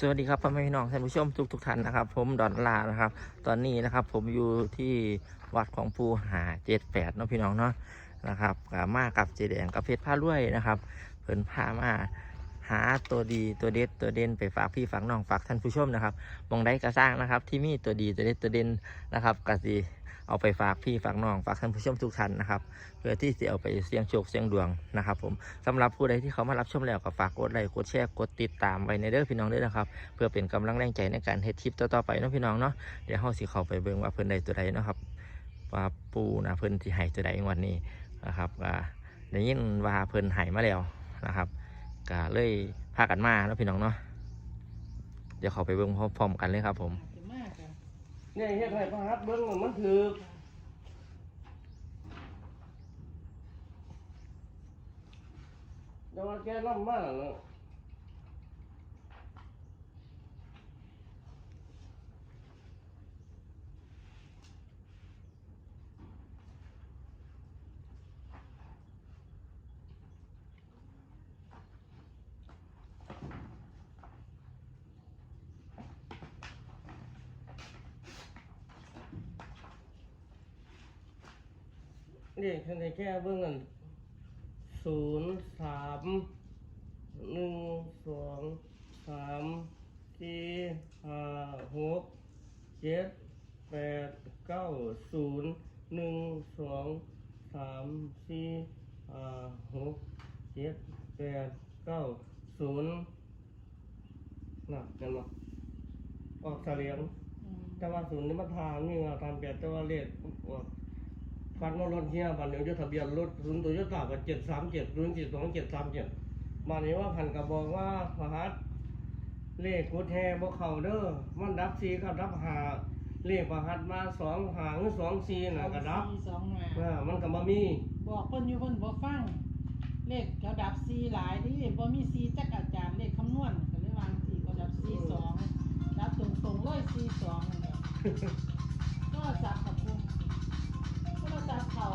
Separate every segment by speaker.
Speaker 1: สวัสดีครับพ่อแม่พี่น้องท่านผู้ชมทุกทุกท่านนะครับ ผมดอนลานะครับ ตอนนี้นะครับผมอยู่ที่วัดของปูหาเจ็ดแปดเนาะพี่น้องเนาะนะครับกับมากับเจแดงกับเพชรผ้ารวยนะครับเพิ่นพามาหาตัวดีตัวเด็ดตัวเด่นไปฝากพี่ฝากน้องฝากท่านผู้ชมนะครับมองได้กระสร้างนะครับ ที่มีตัวดีตัวเด็ดตัวเด่นนะครับกสิ เอาไปฝากพี่ฝากน้องฝากท่านผู้ชมทุกท่านนะครับ เพื่อที่จะเอาไปเสี่ยงโชคเสี่ยงดวงนะครับผมสำหรับผู้ใดที่เขามารับชมแล้วก็ฝากกดไลค์กดแชร์กดติดตามไว้ในเด้อพี่น้องด้อนะครับ เพื่อเป็นกำลังแรงใจในการเฮ็ดคลิปต่อๆไปเนาะพี่น้องเนาะเดี๋ยวเฮาสิเข้าไปเบิ่งว่าเพิ่นได้ตัวใดเนาะครับว่าปูนะเพิ่นสิให้ตัวใดวันนี้นะครับก็ได้ยินว่าเพิ่นให้มาแล้วนะครับก็เลยพากันมาเนาะพี่น้องเนาะเดี๋ยวเข้าไปเบิ่งพร้อมกันเลยครับผม
Speaker 2: เนี่
Speaker 3: ยเฮ็ดให้พระหัตถ์เบิ้งว่ามันถือแต่ว่าแกนำมาเนาะ นี่ท่านให้แก้เบิ่งกันศูนย์สามหนึ่งสองสามสี่ห้าหกเจ็ดแปดเก้าศูนย์หนึ่งสองสามสี่ห้าหกเจ็ดแปดเก้าศูนย์น่ะเห็นไหมออกเสลียงแต่ว่าศูนย์นี่มันทางนี่เงาตามแปดแต่ว่าเลขออก ฟันมารถเฮียบันเดี๋ยวจะทะเบียนรถศูนย์ตัวยศตากับเจ็ดสามเจ็ดศูนย์เจ็ดสองเจ็ดสามเจ็ดมานี้ว่าพันกับบอกว่าพระหัสเลขกุดแฮบ่เข้าเด้อมันดับสี่กับดับหาเลขพระหัสมาสองหาหรือสองสี่น่ะก็ดับ
Speaker 2: สี่สองมา
Speaker 3: อ่ามันก็บ่มี
Speaker 2: บอกเพิ่นอยู่เพิ่นบ่ฟัง เลขเขาดับสี่หลายที่บ่มีสี่จักอาจารย์เลขคำนวณก็เลยวางสี่ก็ดับสี่สองดับตรงตรงๆเลยสี่สองนั่นแหละก็สับกับพว กก็สับเขา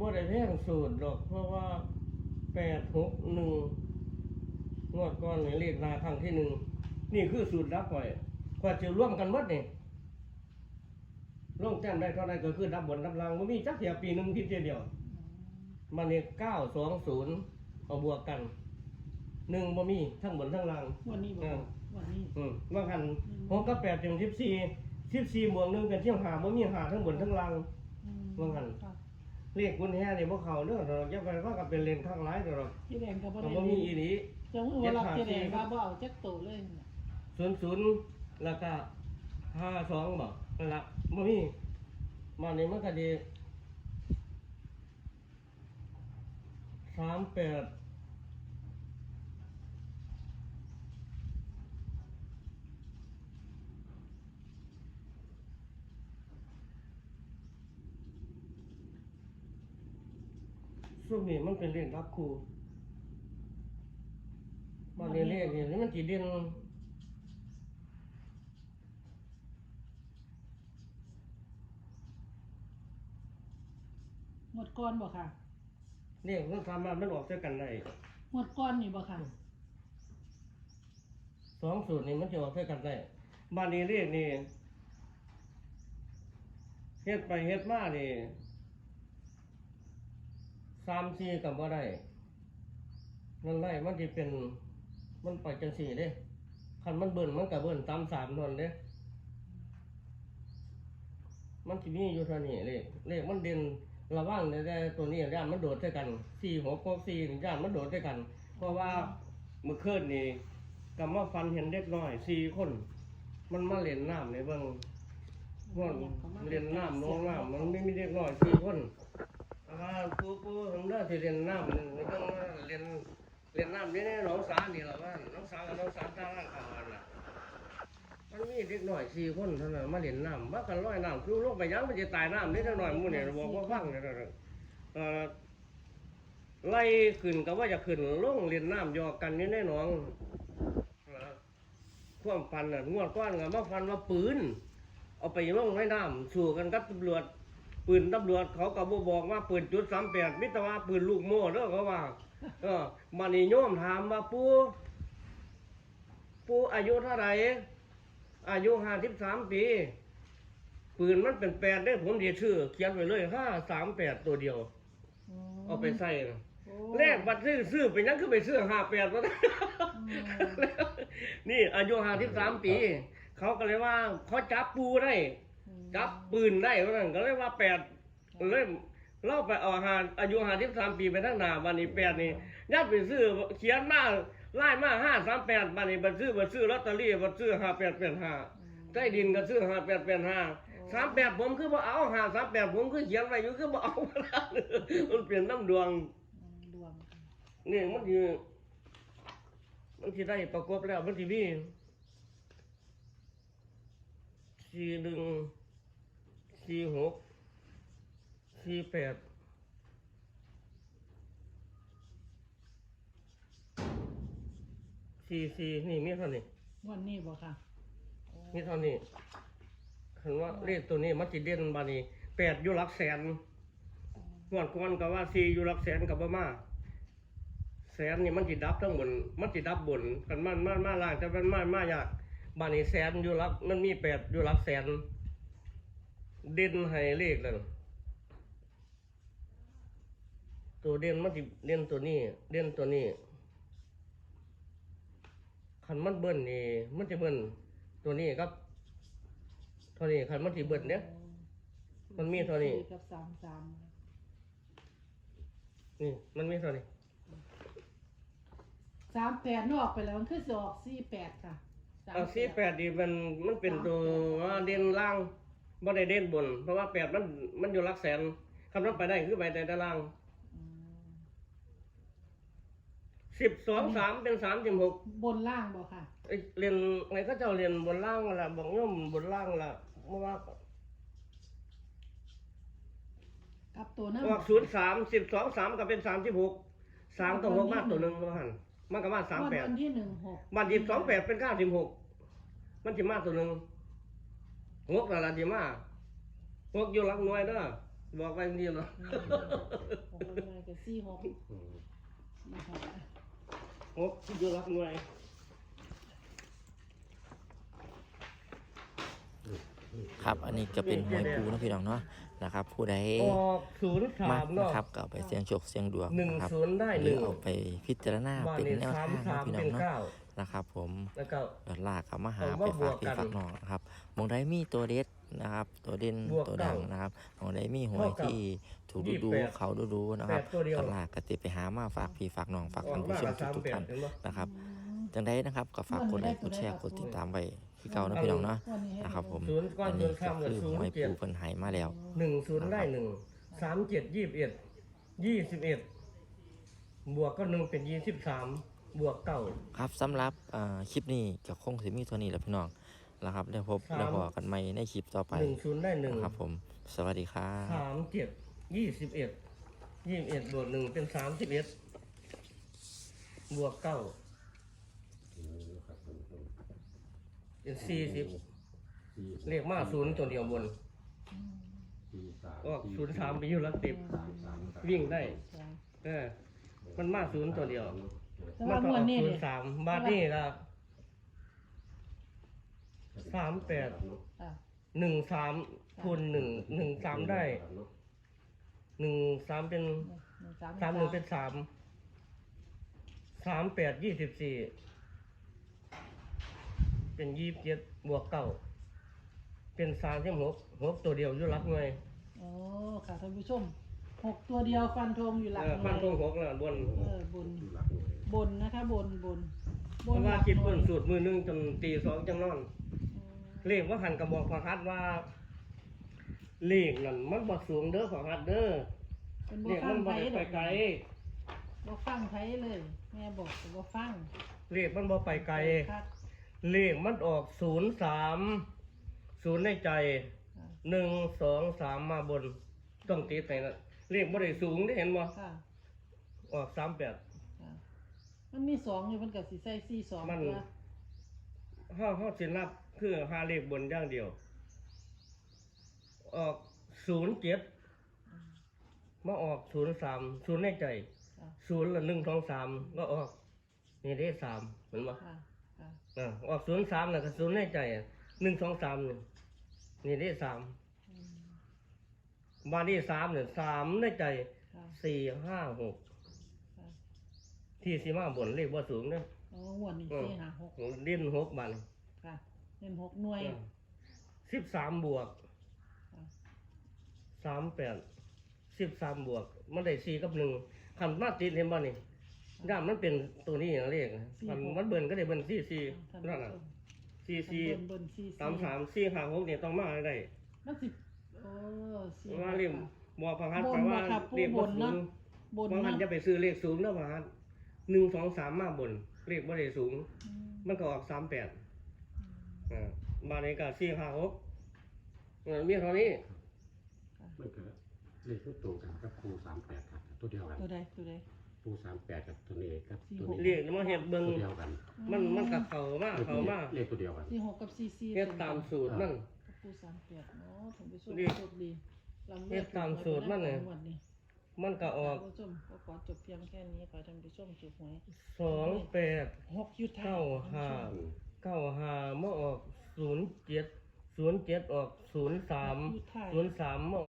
Speaker 3: บ่ได้แพงสูตรดอก เพราะว่าแปดหกหนึ่งงวดก่อนนี่เลขหนาครั้งที่หนึ่งนี่คือสูตรดับไว้กว่าจะร่วมกันหมดนี่ลงแต้มได้เท่าไรก็คือดับบนดับล่างมันมีจักเทียปีหนึ่งพิเศษเดียวมันนี่เก้าสองศูนย์เอาบวกกันหนึ่งบ่มีทั้งบนทั้งล่าง
Speaker 2: วันนี้บอก วันนี้
Speaker 3: อืมว่ากันหกกับแปดเป็นสิบสี่สิบสี่บวกหนึ่งเป็นเที่ยงหาบ่มีหาทั้งบนทั้งล่าง
Speaker 2: อืม
Speaker 3: ว่างั้น
Speaker 2: ค่ะ
Speaker 3: เรียกคุณแฮ่นี่พวกเขาเด้อเราอย่าไปว่ากับเป็นเลนข้างร้ายเด้อเรา
Speaker 2: พี่แดงก็บ่
Speaker 3: แต่
Speaker 2: ได้
Speaker 3: บ่มีอีนี้
Speaker 2: จังว่ารับพี่แดงว่าบ่เอาจักโตเลยน่ะ
Speaker 3: ศูนย์ศูนย์แล้วก็ห้าสองบ่นั่นละบ่มีมานี่มันก็ดีสามแปด ช่วงนี้มันเป็นเรื่องรับครูมาเรียนเรียนเรียนนี่มันจีเด่น
Speaker 2: หมดก่อนบ่ค่ะ
Speaker 3: เรียนมันสามารถมันออกจากกันได้
Speaker 2: หมดก่อนนี่บ่ค่ะ
Speaker 3: สองสูตรนี่มันจะออกจากกันได้บ้านนี้เรียกนี่เฮ็ดไปเฮ็ดมานี่ สามสี่กับว่าได้นั่นไรมันจะเป็นมันไปจังสี่เด้คันมันเบิ่นมันกับเบิ่นตามสามนนเด้มันจะมีอยู่เท่านี้เลขเลขมันเด่นระว่างในแต่ตัวนี้ย่านมันโดดด้วยกันสี่หกหกสี่ย่านมันโดดด้วยกัน เพราะว่าเมื่อคืนนี่กำว่าฟันเห็นเด็กน้อยสี่คน มันมาเล่นน้ำในเบื้องว่าเล่นน้ำน้องน้ำมันไม่มีเด็กน้อยสี่คน ว่าปูปูทำได้ที่เล่นน้ำในเบื้องว่าเล่นเล่นน้ำนี่ในหนองสานี่แหละว่าน้องสากับน้องสาตาล่างเขาอันน่ะมันมีเด็กหน่อยสี่คนเท่านั้นมาเล่นน้ำมากันร้อยน้ำคือโลงไปยังมันจะตายน้ำนิดหน่อยมู่เนี่ยบอกว่าฟังเนี่ยนะเออไล่ขึ้นก็ว่าจะขึ้นลงเล่นน้ำยอกกันอยู่ในหนองเอ่วมฟันน่ะงวดก้อนก็มาฟันว่าปืน เอาไปลงในน้ำสู้กันกับตำรวจ ปืนตำรวจเขาก็บบอกว่าปืนจุดสามแปดมิตรว่าปืนลูกโม่เด้อเขาว่า เออมานี่โยมถามว่าปู่ปู่อายุเท่าไหร่อายุห้าสิบสามปีปืนมันเป็นแปดได้ผมเดียชื่อ เขียนไว้เลยห้าสามแปดตัวเดียว เอาไปใส่นะ
Speaker 2: โอ้
Speaker 3: แรกบัตรซื้อซื้อไปยังคือไปซื้อห้าแปดวะนี่อายุห้าสิบสามปี เขาก็เลยว่าเขาจับปูได้
Speaker 2: อืม
Speaker 3: จับปืนได้ว่านั่นก็เลยว่าแปดเลยเล่าไปเอาหาอายุห้าสิบสามปีไปทั้งหนาวันนี้แปดนี่ยัดไปซื้อเขียนมาไล่มาห้าสามแปดวันนี้บัตรซื้อบัตรซื้อลอตเตอรี่บัตรซื้อห้าแปดแปดห้าใต้ดินก็ซื้อห้าแปดแปดห้าสามแปดผมคือบ่เอาห้าสามแปดผมคือเขียนไว้อยู่คือบ่เอามันเปลี่ยนน้ำดวง
Speaker 2: อืมดวง
Speaker 3: นี่มันอยู่มันที่ได้ประกอบแล้วมันที่มี สี่หนึ่งสี่หกสี่แปดสี่สี่นี่มีเท่านี้
Speaker 2: วันนี้บ่ค่ะ
Speaker 3: มีเท่านี้เห็นว่าเลขตัวนี้มันจิเด่นบานี้แปดอยู่หลักแสนงวดก่อนก็ว่าสี่อยู่หลักแสนกับบ่มาแสนนี่มันจิดับทั้งบนมันจิดับบนกันมันมามาล่างแต่มันมามายาก บานนี้แสนอยู่รักมันมีแปดอยู่รักแสนเด่นให้เลขเลยตัวเด่นมันจิเด่นตัวนี้ เด่นตัวนี้คันมันเบิ้ลนี่มันจะเบิ้ลตัวนี้ครับเท่านี้คันมันสิเบิ้ลเนี่ยมันมีเท่านี้
Speaker 2: สี่กับสามสาม
Speaker 3: นี่มันมีเท่านี้
Speaker 2: สามแปดนอกไปแล้วมันคือสออกสี่แปดค่ะ
Speaker 3: เอาสี่แปดดีมันมันเป็นตัวว่าเด่นล่างบ่ได้เด่นบน เพราะว่าแปดมันมันอยู่หลักแสนคำนั้นไปได้คือไปแต่ด้านล่าง
Speaker 2: อืม
Speaker 3: สิบสองสามเป็นสามสิบหก
Speaker 2: บนล่างบ่ค่ะ
Speaker 3: เรียนไงก็เจ้าเรียนบนล่างละบอกโย่อมบนล่างละเมื่อว่า
Speaker 2: กับตัวนั้น
Speaker 3: ออกศูนย์สามสิบสองสามก็เป็นสามสิบหกสามกับหกมาตัวหนึ่งมาหัน มันก็มาสามแปด
Speaker 2: วันที่หนึ่งหก
Speaker 3: บัตรสิบสองแปดเป็นเก้าสิบหกมันจะมาตัวหนึ่งหกอะไรจะมาหกอยู่หลักหน่วยเด้อบอกไปจริงๆเนาะ
Speaker 2: อืมหกอะไรกับสี่หกนะคะ
Speaker 3: หกอยู่หลักหน่วย
Speaker 1: ครับ อันนี้ก็เป็นหวยปูนะพี่น้องเนาะ นะครับ ผู้ใด
Speaker 3: ออกศูนย์สามา
Speaker 1: ก
Speaker 3: เนาะ
Speaker 1: นะครับก็เอาไปเสี่ยงโชคเสี่ยงดวง
Speaker 3: หนึ่ง
Speaker 1: นะครับ
Speaker 3: ศูนย์ได้
Speaker 1: ห
Speaker 3: ห
Speaker 1: รื
Speaker 3: นึ่
Speaker 1: องเอาไปพิจารณา
Speaker 3: บ้าน
Speaker 1: เป็น
Speaker 3: นี้
Speaker 1: แนว
Speaker 3: สาม
Speaker 1: ทาง
Speaker 3: สา
Speaker 1: นะ
Speaker 3: ม
Speaker 1: พี่น้อ
Speaker 3: เป็
Speaker 1: ง
Speaker 3: น
Speaker 1: เนาะ
Speaker 3: เก้า
Speaker 1: นะครับ ผม
Speaker 3: แล้วก็
Speaker 1: ดอลลาร์เขามาหา
Speaker 3: เอา
Speaker 1: ไป
Speaker 3: ว่า
Speaker 1: ฝากพี่
Speaker 3: บวกกัน
Speaker 1: ฝากน้องนะครับมองได้มีตัวเด็ดนะครับ ตัวเด่น
Speaker 3: บวก
Speaker 1: ตัวดัง
Speaker 3: เก้าน
Speaker 1: นะครับมองได้มีหวย
Speaker 3: เท่ากับ
Speaker 1: ที่ถูก
Speaker 3: ยี่
Speaker 1: ดู
Speaker 3: สิบแปด
Speaker 1: ๆเขาดูๆนะครับ
Speaker 3: แปดตัวเดียว
Speaker 1: ดอลลาร์ก็ติไปหามาฝากพี่ฝากน้องฝาก
Speaker 3: ออ
Speaker 1: ท่ากนผู้
Speaker 3: มา
Speaker 1: ชม
Speaker 3: ละสาม
Speaker 1: ทุก
Speaker 3: แป
Speaker 1: ๆ
Speaker 3: ด
Speaker 1: ท่าน
Speaker 3: เห็นบ่
Speaker 1: นะครับ จังได้นะครับก็ฝากกดไลค์กดแชร์กดติดตามไว้ คือเก่านะพี่น้องเนาะนะครับผม
Speaker 3: ศูนย์ก้อน
Speaker 1: อัน
Speaker 3: ศู
Speaker 1: นี้
Speaker 3: นย์
Speaker 1: ก็
Speaker 3: ข้ามกับ
Speaker 1: คือ
Speaker 3: ศูน
Speaker 1: หวย
Speaker 3: ย์เจ็ด
Speaker 1: ปูเพิ่นใหายมาแล้ว
Speaker 3: หนึ่งศูนย์ได้หนึ่งสามเจ็ดยี่สิบเอ็ดยี่สิบเอ็ดบวกก็หนึ่งเป็นยี่สิบสามบวกเก้า
Speaker 1: ครับสำหรับอ่าคลิปนี้ก็คงสิมีเท่านี้แหล้วพี่น้องนะครับแล้วพบ
Speaker 3: สาม
Speaker 1: แล้วพอกันใหม่ในคลิปต่อไป
Speaker 3: หนึ่งศูนย์ได้หนึ่ง
Speaker 1: นะครับผม สวัสดีครับ
Speaker 3: สามเจ็ดยี่สิบเอ็ดยี่สิบเอ็ดบวกหนึ่งเป็นสามสิบเอ็ดบวกเก้า เป็นสี่สิบเลขมาศูนย์ตัวเดียวบนก็ศูนย์สามไปอยู่หลักสิบวิ่งได้ เออ มันมาศูนย์ตัวเดียว
Speaker 2: แต่
Speaker 3: มั
Speaker 2: ว่าน
Speaker 3: ก็
Speaker 2: ง
Speaker 3: อ
Speaker 2: ว
Speaker 3: อ
Speaker 2: ด
Speaker 3: ก
Speaker 2: นี้
Speaker 3: ศูน
Speaker 2: เนี่ย
Speaker 3: ย์สามบาทนี่ละสามแปด
Speaker 2: อะ
Speaker 3: หนึ่งสามคูณหนึ่งหนึ่งสามได้หนึ่งสามเป็น
Speaker 2: หนึ่งสาม
Speaker 3: สามหนึ่งเป็นสามสามแปดยี่สิบสี่ เป็นยี่สิบเจ็ดบวกเก้าเป็นสามที่หกหกตัวเดียวอยุรักหน่วย
Speaker 2: โอ้ค่ะท่านผู้ชมหกตัวเดียวฟันธงอยู่หลัก
Speaker 3: เออ
Speaker 2: หน่
Speaker 3: พัน
Speaker 2: วย
Speaker 3: ตรงหกแล้วบน
Speaker 2: เออบนบนนะคะบนบนบ
Speaker 3: เพ
Speaker 2: น
Speaker 3: ราะ
Speaker 2: ห
Speaker 3: ว่า
Speaker 2: ลัก
Speaker 3: คิด
Speaker 2: หน่ว
Speaker 3: เพิ่
Speaker 2: ย
Speaker 3: นสูตรมือหนึงจนตีสองจังนอน
Speaker 2: อืม
Speaker 3: เลขว่าหันกระบอกพอฮัดว่า เลขนั่นมันบ่สูงเด้อพอฮัดเด้อ
Speaker 2: เป็น
Speaker 3: เล
Speaker 2: บ่
Speaker 3: ข
Speaker 2: ฟั
Speaker 3: มั
Speaker 2: ง
Speaker 3: น
Speaker 2: ไผ
Speaker 3: บ่ได้
Speaker 2: ด
Speaker 3: ไป
Speaker 2: อก
Speaker 3: ไกล
Speaker 2: บ่ฟังไผเลย แม่บอกบ่ฟัง
Speaker 3: เลขมันบ่ไปไกล
Speaker 2: คัก
Speaker 3: เลขมันออกศูนย์สามศูนย์ในใจ
Speaker 2: ค่ะ
Speaker 3: หนึ่งสองสามมาบน ต้องตีใส่นะเลขบ่ได้สูงได้เห็นบ่
Speaker 2: ค่ะ
Speaker 3: ออกสามแปด
Speaker 2: ค่ะ มันมีสองอยู่มันก็สิใส่สี่สอง
Speaker 3: มัน
Speaker 2: ตัว
Speaker 3: ห้าห้าสินับคือหาเลขบนอย่างเดียว ออกศูนย์เจ็ดมาออกศูนย์สามศูนย์ในใจ
Speaker 2: ค่ะค่ะ
Speaker 3: ศูนย์ละหนึ่งสองสามก็ออกนี่ได้สามเห็นปะ
Speaker 2: ค่ะค่ะ
Speaker 3: อ่าออกศูนย์สามน่ะก็ศูนย์ในใจอะหนึ่งสองสามนี่นี่ได้สาม
Speaker 2: อืม
Speaker 3: บานที่สามเนี่ยสามในใจ
Speaker 2: ค่ะ
Speaker 3: สี่ห้าหก
Speaker 2: ค่ะ
Speaker 3: ที่สีมาบนเลขว่าสูงเนี่ย
Speaker 2: โอ้งวดนี้สี่ห้าหก
Speaker 3: ดิ้นหกบัน
Speaker 2: ค่ะเล่นหกหน่วย
Speaker 3: สิบสามบวก
Speaker 2: ค่ะ
Speaker 3: สามแปดสิบสามบวก มันได้สี่กับหนึ่งขันมาติดเห็นบ่นี่ ด้ามมันเป็นตัวนี้อย่างเลขขันมันเบิ่นก็ได้เบิ่นสี่สี่
Speaker 2: ท่าน
Speaker 3: นั่น
Speaker 2: ผู้
Speaker 3: น่ะ
Speaker 2: ชม
Speaker 3: สี่สี่
Speaker 2: เบิ่นเบิ่นสี่
Speaker 3: สามสามสี่ห้าหกเนี่ยต้องมาให้ได้
Speaker 2: มันสิโอ้สี่
Speaker 3: ว่าเรียกบอกพังฮัด
Speaker 2: บ
Speaker 3: แป
Speaker 2: น
Speaker 3: ลว่า
Speaker 2: มาครับ
Speaker 3: เรียก
Speaker 2: บ
Speaker 3: ว่านสู
Speaker 2: นะ
Speaker 3: ง
Speaker 2: บน
Speaker 3: พังฮัด
Speaker 2: นะ
Speaker 3: จะไปซื้อเลขสูงแล้วพังฮัดหนึ่งสองสามมาบนเลขว่าได้สูง
Speaker 2: อืม
Speaker 3: มันก็ออกสามแปดอ่าบานนี้ก็สี่ห้าหกเงินมีเท่านี้
Speaker 4: มันก็เลขตัวตรงกันกับครูสามแปดครับตัวเดียวกัน
Speaker 2: ตัวใดตัวใด
Speaker 4: ครูสามแปดกับตัวนี้กับ
Speaker 2: สี่
Speaker 4: ตัว
Speaker 2: หก
Speaker 4: นี้
Speaker 3: เรียกมาเห็ดเบิง
Speaker 4: ตัวเดียวกัน
Speaker 3: มันมันกับเขามาเขามา
Speaker 4: เลขตัวเดียวกัน
Speaker 2: สี่หกกับสี่สี่
Speaker 3: เฮ็ดตามสูตรมัน
Speaker 2: กับปูสามแปดเนาะผมไปชม
Speaker 3: นี่
Speaker 2: โชคดีลำ
Speaker 3: เฮ็ดตามสูตรมันเลย
Speaker 2: งวดนี้
Speaker 3: มันก็ออก
Speaker 2: ท่านผู้ชมก็ขอจบเพียงแค่นี้ขอให้ท่านผู้ชมถูกหวย
Speaker 3: สองแปด
Speaker 2: หกยุทธ
Speaker 3: เก้าห้าเก้าห้ามาออกศูนย์เจ็ดศูนย์เจ็ดออกศูนย์สาม
Speaker 2: ยุทธา
Speaker 3: ศูนย์สามมา